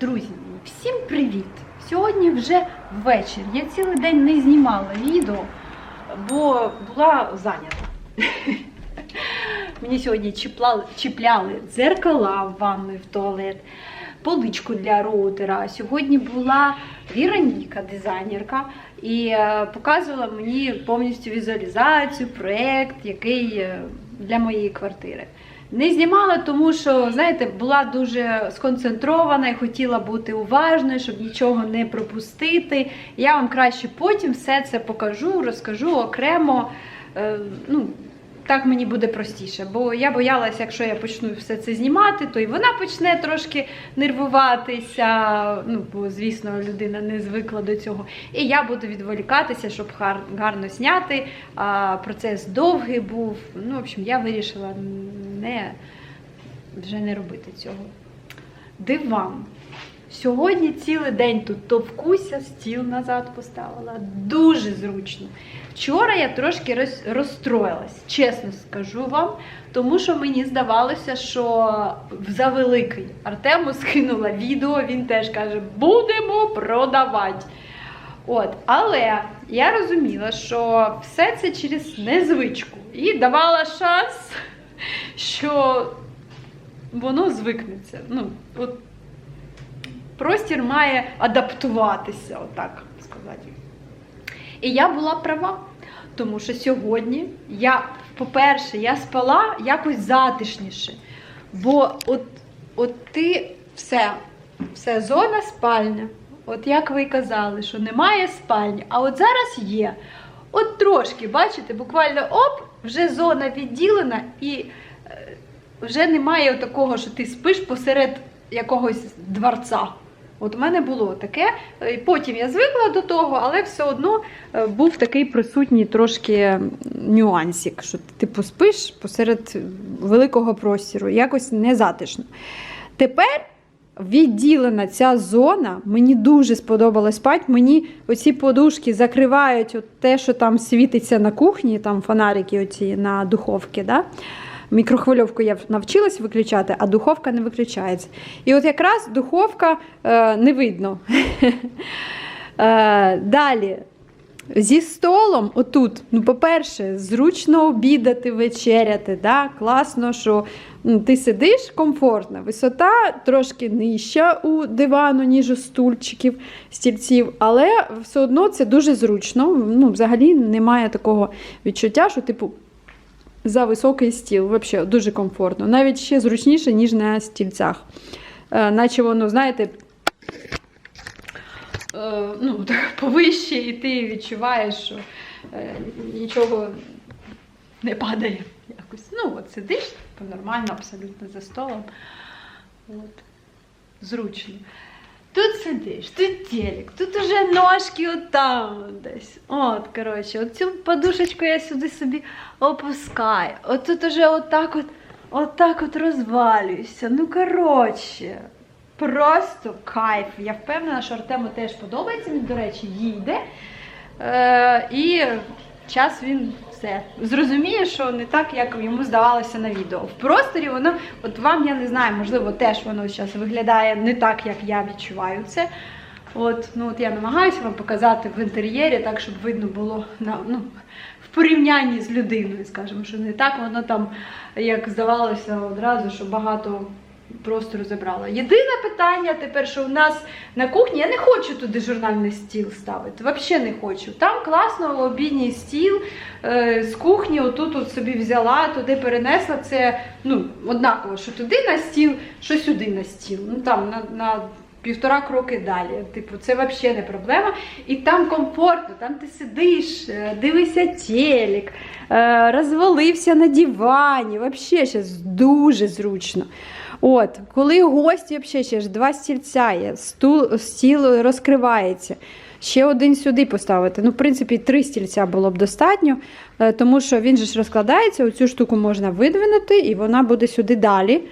Друзі, всім привіт! Сьогодні вже вечір. Я цілий день не знімала відео, бо була зайнята. Мені сьогодні чіпляли, чіпляли дзеркала в ванну в туалет, поличку для роутера. Сьогодні була Віроніка, дизайнерка, і е, показувала мені повністю візуалізацію, проєкт, який е, для моєї квартири. Не знімала, тому що, знаєте, була дуже сконцентрована і хотіла бути уважною, щоб нічого не пропустити. Я вам краще потім все це покажу, розкажу окремо. Е, ну, так мені буде простіше, бо я боялася, якщо я почну все це знімати, то і вона почне трошки нервуватися. Ну, бо, звісно, людина не звикла до цього. І я буду відволікатися, щоб гар- гарно зняти. А процес довгий був. Ну, в общем, я вирішила не, вже не робити цього. Диван. Сьогодні цілий день тут товкуся, стіл назад поставила. Дуже зручно. Вчора я трошки роз, розстроїлась, чесно скажу вам, тому що мені здавалося, що завеликий. Артему скинула відео, він теж каже, будемо продавати. От, але я розуміла, що все це через незвичку і давала шанс, що воно звикнеться. Ну, от простір має адаптуватися, отак сказати. І я була права, тому що сьогодні я, по-перше, я спала якось затишніше. Бо от, от ти все, все, зона спальня. От як ви й казали, що немає спальні, а от зараз є. От трошки, бачите, буквально оп, вже зона відділена і е, вже немає такого, що ти спиш посеред якогось дворця. От у мене було таке. і Потім я звикла до того, але все одно е, був такий присутній трошки нюансик, що ти типу спиш посеред великого простіру, якось незатишно. Тепер відділена ця зона, мені дуже сподобалось спати. Мені оці подушки закривають от те, що там світиться на кухні, там фонарики оці на духовці. Да? Мікрохвильовку я навчилась виключати, а духовка не виключається. І от якраз духовка е, не видно. Е, далі. Зі столом, отут, ну, по-перше, зручно обідати, вечеряти. Да? Класно, що ти сидиш комфортно, висота трошки нижча у дивану, ніж у стульчиків, стільців, але все одно це дуже зручно. Ну, Взагалі немає такого відчуття, що типу за високий стіл. Взагалі дуже комфортно. Навіть ще зручніше, ніж на стільцях. Е, наче воно, знаєте, е, ну, повище, і ти відчуваєш, що е, нічого не падає. Якось. Ну, от сидиш нормально, абсолютно за столом. От. Зручно. Тут сидиш, тут телек, тут уже ножки отам десь. От, коротше, от цю подушечку я сюди собі опускаю. От тут уже отак от, отак от розвалююся. Ну, коротше, просто кайф. Я впевнена, що Артему теж подобається. Він, до речі, їде. Е, і час він все зрозуміє, що не так, як йому здавалося на відео. В просторі воно, от вам я не знаю, можливо, теж воно зараз виглядає не так, як я відчуваю це. От, ну от я намагаюся вам показати в інтер'єрі, так, щоб видно було на, ну, в порівнянні з людиною, скажімо, що не так воно там, як здавалося одразу, що багато простору забрала. Єдине питання тепер, що у нас на кухні, я не хочу туди журнальний стіл ставити. Взагалі не хочу. Там класно обідній стіл е, з кухні, отут от собі взяла, туди перенесла. Це ну, однаково, що туди на стіл, що сюди на стіл. Ну там на. на Півтора кроки далі. Типу, це взагалі не проблема. І там комфортно, там ти сидиш, е, дивишся телек, е, розвалився на дивані. Взагалі зараз дуже зручно. От, коли гості, взагалі ще ж два стільця є, стул, стіл розкривається. Ще один сюди поставити. Ну, в принципі, три стільця було б достатньо, е, тому що він же ж розкладається, оцю штуку можна видвинути, і вона буде сюди далі.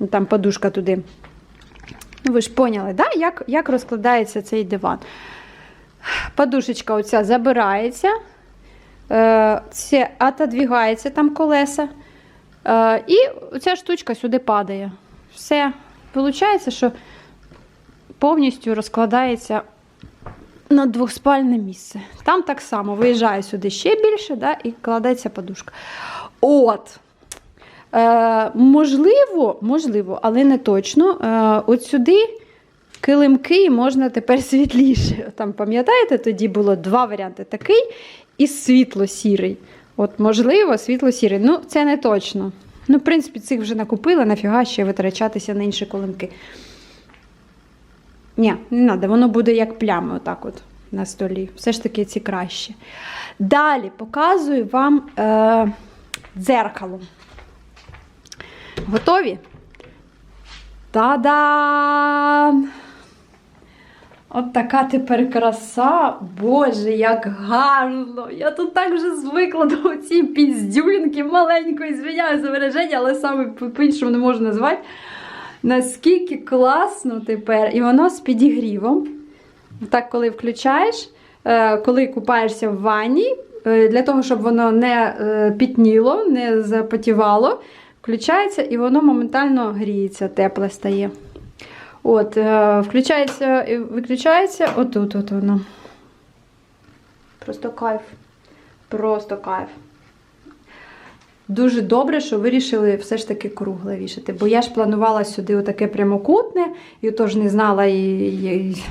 Ну, Там подушка туди. Ну, ви ж поняли, да? як, як розкладається цей диван. Подушечка оця забирається, е, це отодвігається там колеса. Е, і ця штучка сюди падає. Все. Виходить, що повністю розкладається на двохспальне місце. Там так само виїжджає сюди ще більше, да, і кладеться подушка. От. Е, можливо, можливо, але не точно. Е, от сюди килимки можна тепер світліше. Там, пам'ятаєте, тоді було два варіанти: такий і світло-сірий. От, можливо, світло-сірий. Ну, це не точно. Ну, в принципі, цих вже накупили, нафіга ще витрачатися на інші колимки. Ні, не треба, воно буде як плями, отак от на столі. Все ж таки ці краще. Далі показую вам е, дзеркало. Готові? Та-дам! От така тепер краса. Боже, як гарно! Я тут так вже звикла до цієї піздюлінки маленької, звиняю за вираження, але саме по-іншому не можу назвати. Наскільки класно тепер, і воно з підігрівом. Так, коли включаєш, е, коли купаєшся в ванні, е, для того, щоб воно не е, пітніло, не запотівало, включається і воно моментально гріється, тепле стає. От, е, включається і виключається отут от воно. Просто кайф. Просто кайф. Дуже добре, що вирішили все ж таки кругле вішати. Бо я ж планувала сюди отаке прямокутне, і тож не знала і, і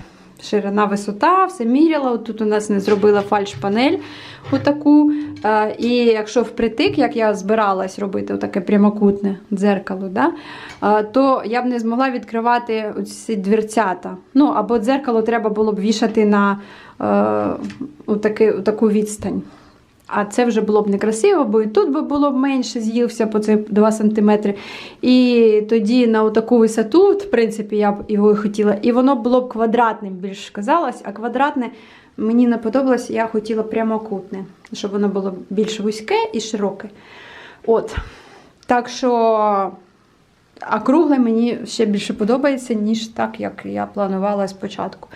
ширина, висота, все міряла. Тут у нас не зробила фальш-панель отаку. Е, І якщо впритик, як я збиралась робити таке прямокутне дзеркало, да, е, то я б не змогла відкривати ці дверцята. Ну, або дзеркало треба було б вішати на таку отаки, отаку відстань. А це вже було б некрасиво, бо і тут би було б менше, з'ївся по цих 2 см. І тоді на таку висоту, в принципі, я б його і хотіла. І воно було б квадратним, більш казалось, а квадратне мені не подобалося, я хотіла прямокутне, щоб воно було більш вузьке і широке. От. Так що, а кругле мені ще більше подобається, ніж так, як я планувала спочатку.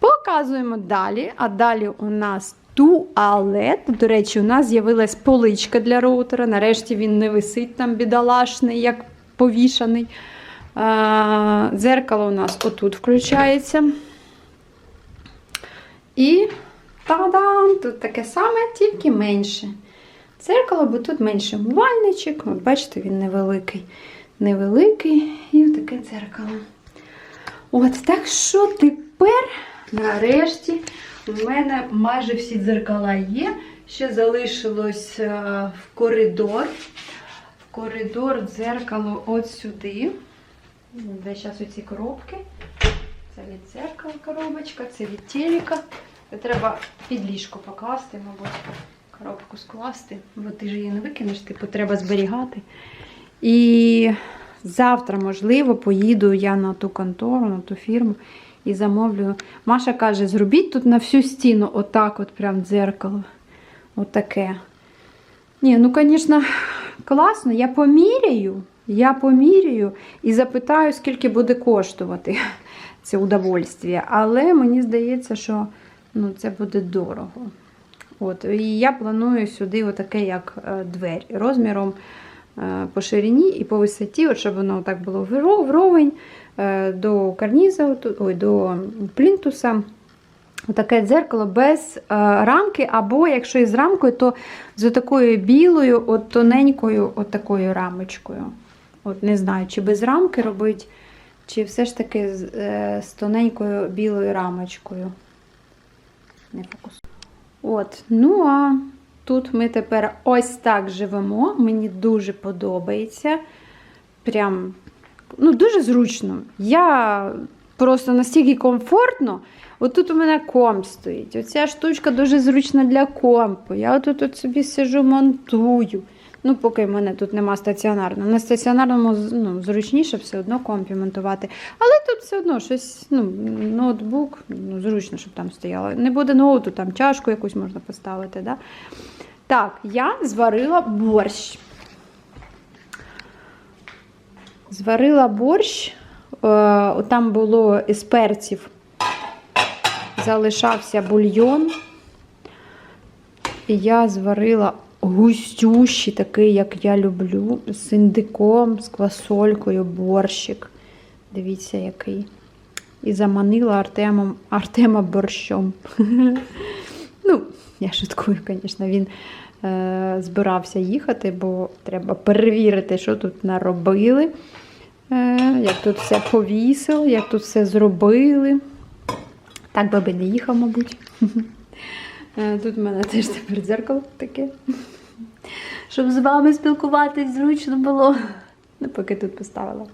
Показуємо далі. А далі у нас туалет. До речі, у нас з'явилась поличка для роутера. Нарешті він не висить там бідолашний, як повішаний. Дзеркало у нас отут включається. І та-дам! Тут таке саме, тільки менше. Дзеркало, бо тут менше умивальничок. От бачите, він невеликий. Невеликий і отаке дзеркало. От, так що тепер, нарешті, у мене майже всі дзеркала є. Ще залишилось е, в коридор. В коридор дзеркало от сюди. Де зараз оці коробки. Це від дзеркала коробочка, це від телека. Це треба під ліжко покласти, мабуть, коробку скласти, бо ти ж її не викинеш, типу треба зберігати. І завтра, можливо, поїду я на ту контору, на ту фірму і замовлю. Маша каже, зробіть тут на всю стіну отак, от прям дзеркало. Отаке. Ні, ну, звісно, класно. Я поміряю, я поміряю і запитаю, скільки буде коштувати це удовольствие. Але мені здається, що ну, це буде дорого. От, І я планую сюди отаке, як е, двері, розміром е, по ширині і по висоті, от щоб воно так було вровень до карніза, ой, до плінтуса. Таке дзеркало без е, рамки, або якщо із рамкою, то з такою білою, от тоненькою от такою рамочкою. От Не знаю, чи без рамки робити, чи все ж таки з, е, з тоненькою білою рамочкою. Не фокус. От, ну а тут ми тепер ось так живемо. Мені дуже подобається. Прям ну, дуже зручно. Я просто настільки комфортно. Отут у мене комп стоїть. Оця штучка дуже зручна для компу. Я отут от собі сижу, монтую. Ну, поки в мене тут нема стаціонарного. На стаціонарному ну, зручніше все одно компі монтувати. Але тут все одно щось, ну, ноутбук, ну, зручно, щоб там стояло. Не буде ноуту, там чашку якусь можна поставити. Да? Так, я зварила борщ. Зварила борщ. Е, там було із перців залишався бульйон. І я зварила густющий, такий, як я люблю, з індиком, з квасолькою, борщик. Дивіться, який. і заманила Артемом, Артема борщом. Ну, я шуткую, звісно, він збирався їхати, бо треба перевірити, що тут наробили, е, як тут все повісили, як тут все зробили. Так би би не їхав, мабуть. Е, Тут в мене теж тепер дзеркало таке. Щоб з вами спілкуватись зручно було. Ну, поки тут поставила.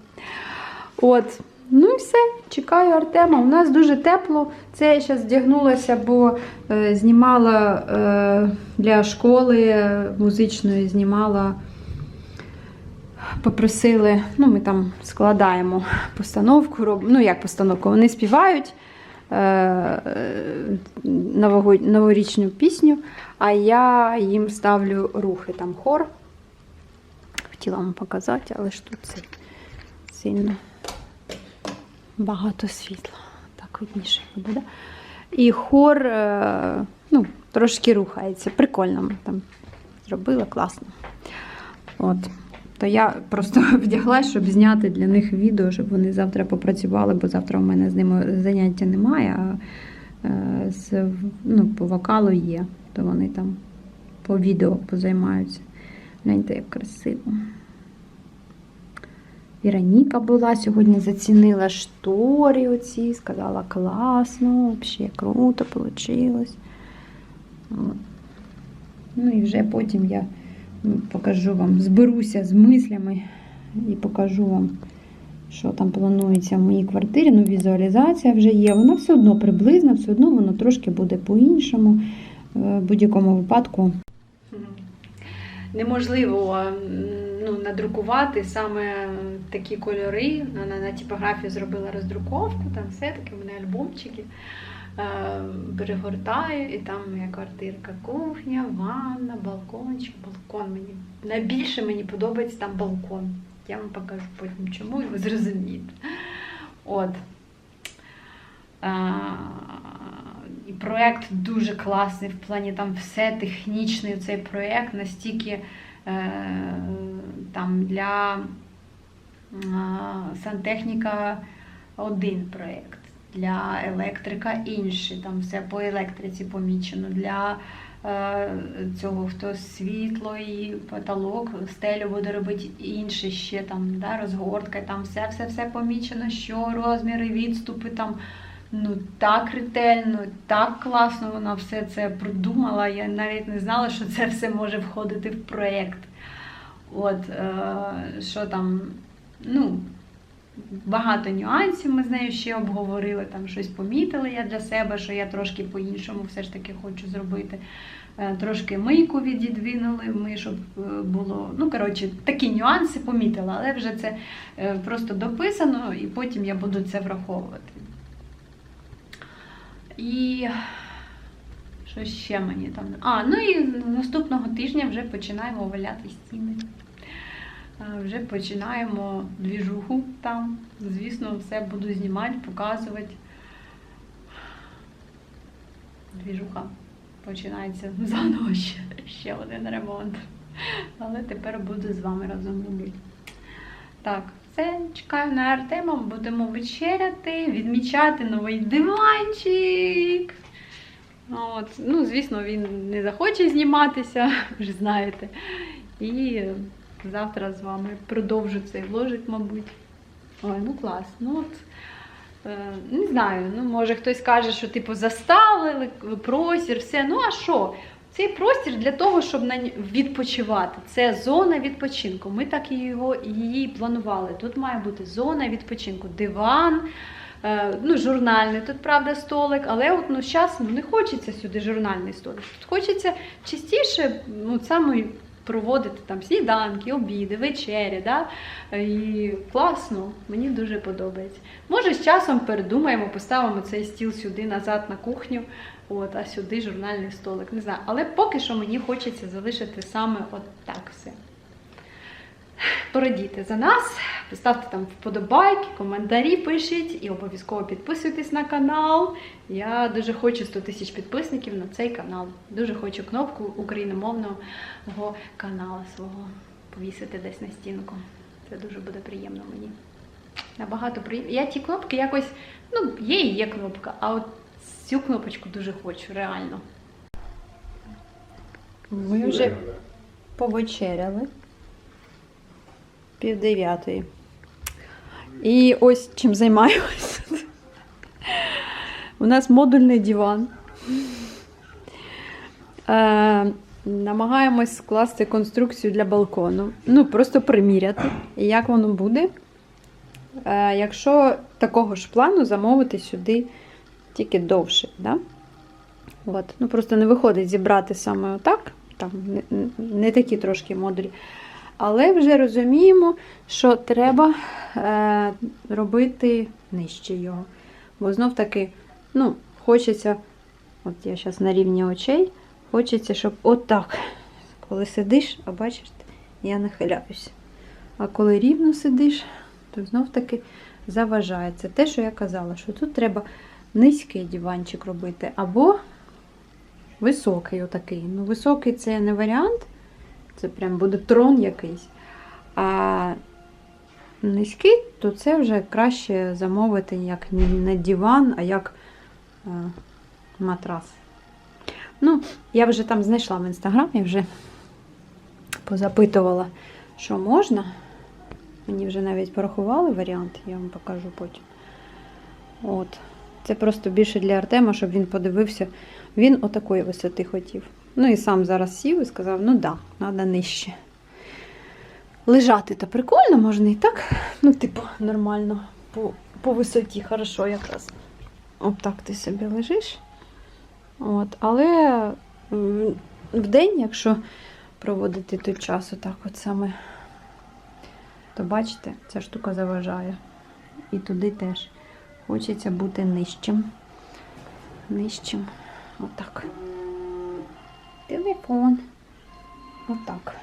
От. Ну і все, чекаю Артема. У нас дуже тепло. Це я зараз вдягнулася, бо е, знімала е, для школи е, музичної, знімала, попросили, ну ми там складаємо постановку, роб... ну як постановку, вони співають е, новорічну пісню, а я їм ставлю рухи, там хор. Хотіла вам показати, але ж тут це сильно багато світла. Так видніше буде. І хор е, ну, трошки рухається. Прикольно там зробили, класно. От. То я просто вдяглась, щоб зняти для них відео, щоб вони завтра попрацювали, бо завтра у мене з ними заняття немає, а е, з, ну, по вокалу є. То вони там по відео позаймаються. Гляньте, як красиво. Вероніка була сьогодні, зацінила штори оці, сказала класно, взагалі круто вийшло. Ну і вже потім я покажу вам, зберуся з мислями і покажу вам, що там планується в моїй квартирі. Ну, візуалізація вже є. Вона все одно приблизна, все одно воно трошки буде по-іншому. Е, В будь-якому випадку. Неможливо ну, надрукувати саме такі кольори. На, на типографію зробила роздруковку, там все таки в мене альбомчики. Перегортаю, і там моя квартирка, кухня, ванна, балкончик, балкон мені. Найбільше мені подобається там балкон. Я вам покажу потім чому, і ви зрозумієте. От. І проєкт дуже класний, в плані там все технічний цей проєкт, настільки е, там для сантехніка один проєкт, для електрика інший, там все по електриці помічено. Для е, цього хто світло і потолок, стелю буде робити інший ще там, да, розгортка, там все, все, все помічено, що розміри, відступи там. Ну так ретельно, так класно вона все це продумала. Я навіть не знала, що це все може входити в проєкт. От, е, що там, ну, багато нюансів ми з нею ще обговорили, там щось помітила я для себе, що я трошки по-іншому все ж таки хочу зробити. Е, Трошки мийку відідвинули, ми, щоб е, було. Ну, коротше, такі нюанси помітила, але вже це е, просто дописано, і потім я буду це враховувати. І що ще мені там? А, ну і наступного тижня вже починаємо оваляти стіни. Вже починаємо двіжуху там. Звісно, все буду знімати, показувати. Двіжуха. Починається заново ще, ще один ремонт. Але тепер буду з вами разом робити. Так, все, чекаю на Артема, будемо вечеряти, відмічати новий диванчик. От. Ну, звісно, він не захоче зніматися, ви знаєте. І завтра з вами продовжу цей вложик, мабуть. Ой, ну клас. Ну от, е, не знаю, ну може хтось каже, що типу заставили простір, все. Ну а що? Цей простір для того, щоб відпочивати. Це зона відпочинку. Ми так його її планували. Тут має бути зона відпочинку, диван. е, Ну, журнальний тут, правда, столик, але от ну, зараз ну, не хочеться сюди журнальний столик. Тут хочеться частіше ну, саме проводити там сніданки, обіди, вечері. Да? І класно, мені дуже подобається. Може, з часом передумаємо, поставимо цей стіл сюди назад на кухню, от, а сюди журнальний столик. Не знаю. Але поки що мені хочеться залишити саме от так все. Порадійте за нас, поставте там вподобайки, коментарі пишіть і обов'язково підписуйтесь на канал. Я дуже хочу 100 тисяч підписників на цей канал. Дуже хочу кнопку україномовного каналу свого повісити десь на стінку. Це дуже буде приємно мені. Набагато приємніше. Я ті кнопки якось, ну, є і є кнопка, а от цю кнопочку дуже хочу, реально. Ми вже повечеряли. Пів дев'ятої. І ось чим займаємося. У нас модульний диван. Е, намагаємось скласти конструкцію для балкону. Ну, просто приміряти, як воно буде. Е, якщо такого ж плану замовити сюди тільки довше. Да? От. Ну, просто не виходить зібрати саме отак. Там не, не такі трошки модулі. Але вже розуміємо, що треба е, робити нижче його. Бо знов таки, ну, хочеться, от я зараз на рівні очей, хочеться, щоб отак, коли сидиш, а бачиш, я нахиляюся. А коли рівно сидиш, то знов таки заважає. Це те, що я казала, що тут треба низький диванчик робити, або високий отакий. Ну, високий це не варіант, це прям буде трон якийсь. А низький, то це вже краще замовити як не диван, а як е, матрас. Ну, я вже там знайшла в інстаграмі, вже позапитувала, що можна. Мені вже навіть порахували варіант, я вам покажу потім. От. Це просто більше для Артема, щоб він подивився. Він отакої висоти хотів. Ну і сам зараз сів і сказав: ну да, треба нижче. Лежати то прикольно, можна і так. Ну, типу, нормально, по, по висоті, хорошо якраз. Отак ти собі лежиш. От. Але в день, якщо проводити той час, отак от саме, то бачите, ця штука заважає. І туди теж хочеться бути нижчим. Нижчим. Отак. Телефон. Отак.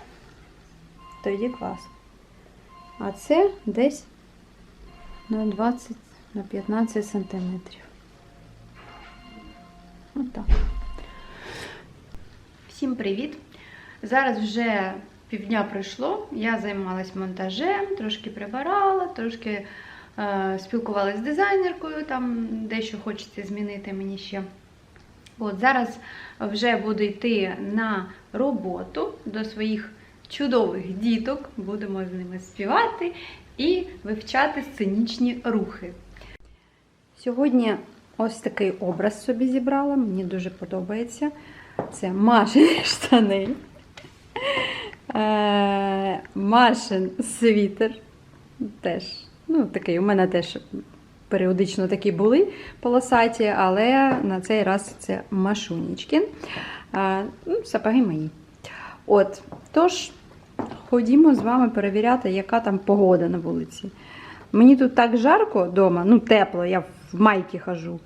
Тоді клас. А це десь на 20 на 15 сантиметрів. Отак. Всім привіт! Зараз вже півдня пройшло. Я займалась монтажем, трошки прибирала, трошки спілкувалася з дизайнеркою, там дещо хочеться змінити мені ще. От зараз вже буду йти на роботу до своїх чудових діток. Будемо з ними співати і вивчати сценічні рухи. Сьогодні ось такий образ собі зібрала, мені дуже подобається. Це Машині штани. Е, Машин світер. Теж, ну, такий, у мене теж періодично такі були полосаті, але на цей раз це Машунічкін. Е, ну, сапоги мої. От, тож, ходімо з вами перевіряти, яка там погода на вулиці. Мені тут так жарко вдома, ну тепло, я в майці хожу,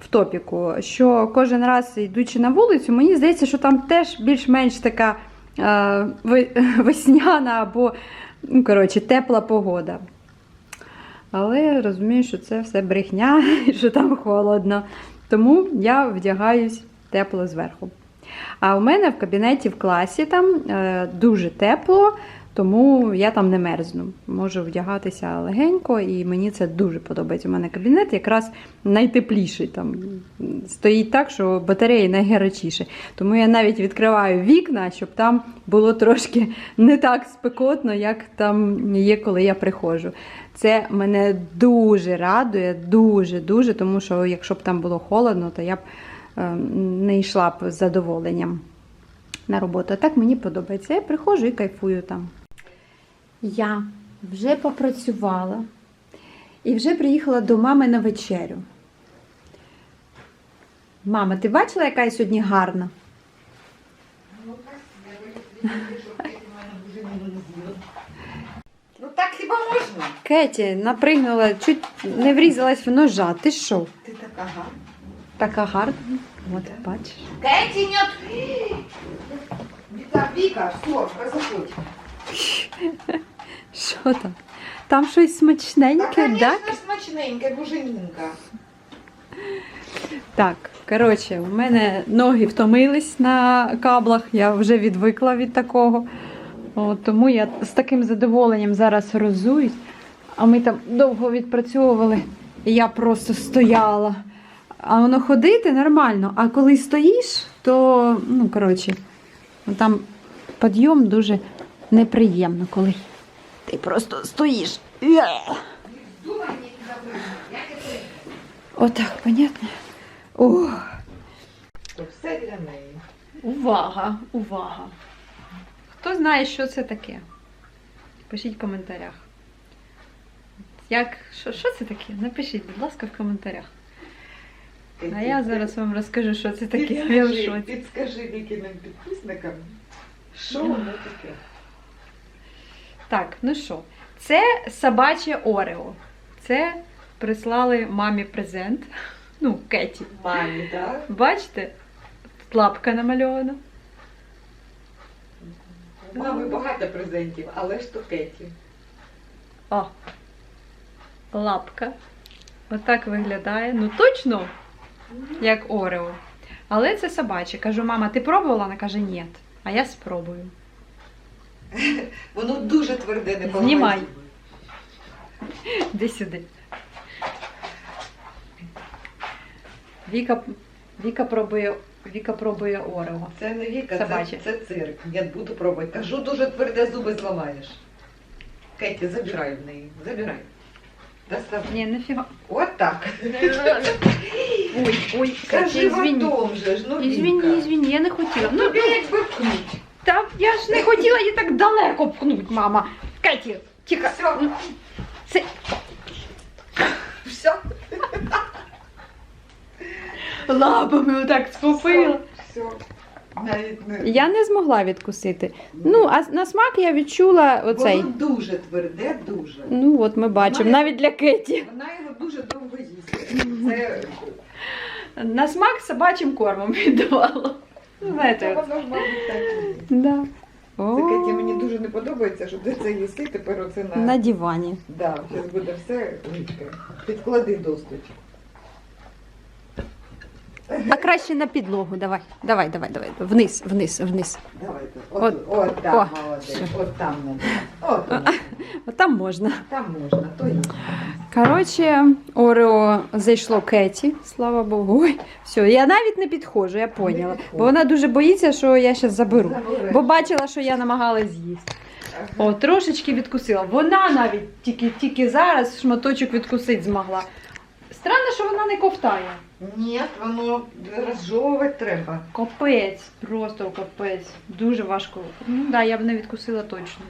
в топіку, що кожен раз, йдучи на вулицю, мені здається, що там теж більш-менш така е, весняна або, ну, коротше, тепла погода. Але розумію, що це все брехня, і що там холодно. Тому я вдягаюсь тепло зверху. А у мене в кабінеті в класі там е, дуже тепло, тому я там не мерзну. Можу вдягатися легенько, і мені це дуже подобається. У мене кабінет якраз найтепліший. Там стоїть так, що батареї найгарячіші. Тому я навіть відкриваю вікна, щоб там було трошки не так спекотно, як там є, коли я приходжу. Це мене дуже радує, дуже, дуже, тому що якщо б там було холодно, то я б е, не йшла б з задоволенням на роботу. А так мені подобається. Я приходжу і кайфую там. Я вже попрацювала і вже приїхала до мами на вечерю. Мама, ти бачила, яка я сьогодні гарна? Ну так хіба можна? Кеті напригнула, чуть не врізалась в ножа. Ти що? Ти така гарна. Така гарна. От бачиш. Кэти, нет! Віка, Віка, все, заходь. Що там? Там щось смачненьке, конечно, так? смачненька, буженінка. Так, коротше, у мене ноги втомились на каблах, я вже відвикла від такого. От, тому я з таким задоволенням зараз розуюсь. А ми там довго відпрацьовували, і я просто стояла. А воно ходити нормально, а коли стоїш, то, ну, коротше, там підйом дуже неприємно, коли ти просто стоїш. Отак, понятно? То все для неї. Увага, увага. Хто знає, що це таке? Пишіть в коментарях. Як, що, що це таке? Напишіть, будь ласка, в коментарях. А я зараз вам розкажу, що це таке. Підскажи, підскажи вікіним підписникам, що воно таке. Так, ну що, це собаче Орео. Це прислали мамі презент. Ну, Кеті. Мамі, так? Бачите? Тут лапка намальована. У мами багато презентів, але ж то Кеті. О, лапка. Отак виглядає. Ну точно, як Орео. Але це собаче. Кажу, мама, ти пробувала? Вона каже, ні. А я спробую. Воно дуже тверде, не Знімай. поламай. Іди сюди. Віка, Віка пробує, Віка пробує Орео. Це не Віка, це, Собаче. це цирк. Я буду пробувати. Кажу, дуже тверде зуби зламаєш. Кеті, забирай в неї. Забирай. Доставай. Ні, нафіга. От так. Ой, ой, Скажи извини. ватом же ж, ну Извини, Віка. извини, я не хотіла. Ну, тобі якби пхнуть. Та я ж не хотіла її так далеко пхнуть, мама. Кеті, тихо. Все. Це Все. лапами отак схопила. Все. Навіть не... Я не змогла відкусити. Ну, а на смак я відчула оцей. Воно дуже тверде, дуже. Ну, от ми бачимо, навіть для Кеті. Вона його дуже довго їсть. Це, На смак собачим кормом віддавала. Ну, Знаєте, от. воно ж, мабуть, так і є. Да. Це Кеті, мені дуже не подобається, що ти це їсти, тепер оце на... На дивані. Да, зараз буде все гидке. Підклади доступ. А краще на підлогу. Давай, давай, давай, давай. Вниз, вниз, вниз. Давайте. От, От. от, там, О, молодець. От там надо. От. От там можна. там можна, то є. Коротше, Орео зайшло Кеті, слава Богу. Ой, все, я навіть не підходжу, я поняла. Бо вона дуже боїться, що я зараз заберу. Бо бачила, що я намагалась з'їсти. О, трошечки відкусила. Вона навіть тільки, тільки зараз шматочок відкусити змогла. Странно, що вона не ковтає. Ні, воно розжовувати треба. Капець, просто капець. Дуже важко. Ну да, я б не відкусила точно.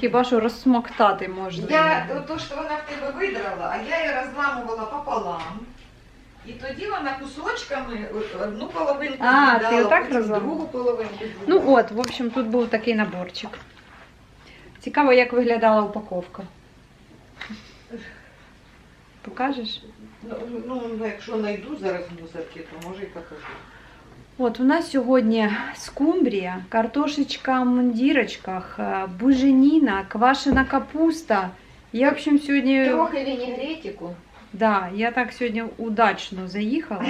Хіба що розсмоктати можна. Я, то, що вона в тебе видрала, а я її розламувала пополам. І тоді вона кусочками одну половинку А, ти отак потім другу половинку Ну от, в общем, тут був такий наборчик. Цікаво, як виглядала упаковка. Покажеш? Ну, ну, якщо знайду зараз в мусорці, то може і покажу. От у нас сьогодні скумбрія, картошечка в мундірочках, е, буженіна, квашена капуста. Я, в общем, сьогодні. Трохи вінігретику. Да, я так сьогодні удачно заїхала,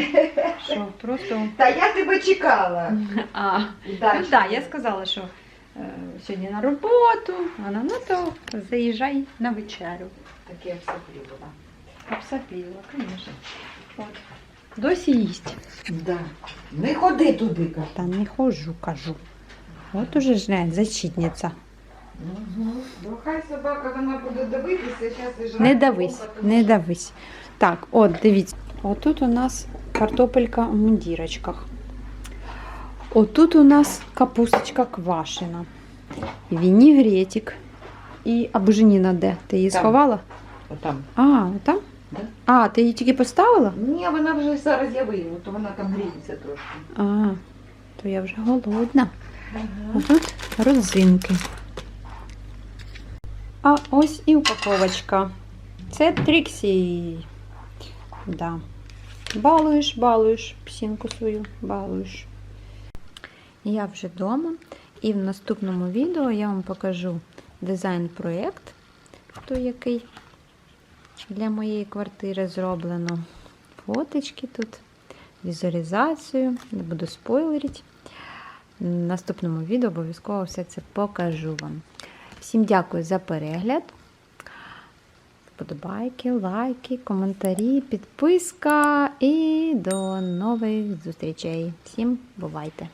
що просто. Та я тебе чекала. А, ну так, я сказала, що е, сьогодні на роботу, вона, ну то заїжджай на вечерю. Таке обсапливо. Обсапіла, звісно. От. Досі їсть. Да. Не ходи туди, кажу. Та не ходжу, кажу. От уже ж глянь, зачітниця. Угу. Ну, хай собака вона буде дивитися, зараз і. Не давись, не давись. Так, от, дивіться. Отут у нас картопелька в мундірочках. Отут у нас капусточка квашена. Вінігретик. І а буженіна де? Ти її Там. сховала? Отам. А, там? Да. А, ти її тільки поставила? Ні, вона вже зараз я вийму, то вона там гріється трошки. А, то я вже голодна. А тут родзинки. А ось і упаковочка. Це Тріксі. Да. Балуєш, балуєш псінку свою, балуєш. Я вже вдома. І в наступному відео я вам покажу дизайн-проєкт, той який для моєї квартири зроблено. Фоточки тут, візуалізацію, не буду спойлерити. В наступному відео обов'язково все це покажу вам. Всім дякую за перегляд. вподобайки, лайки, коментарі, підписка і до нових зустрічей. Всім бувайте!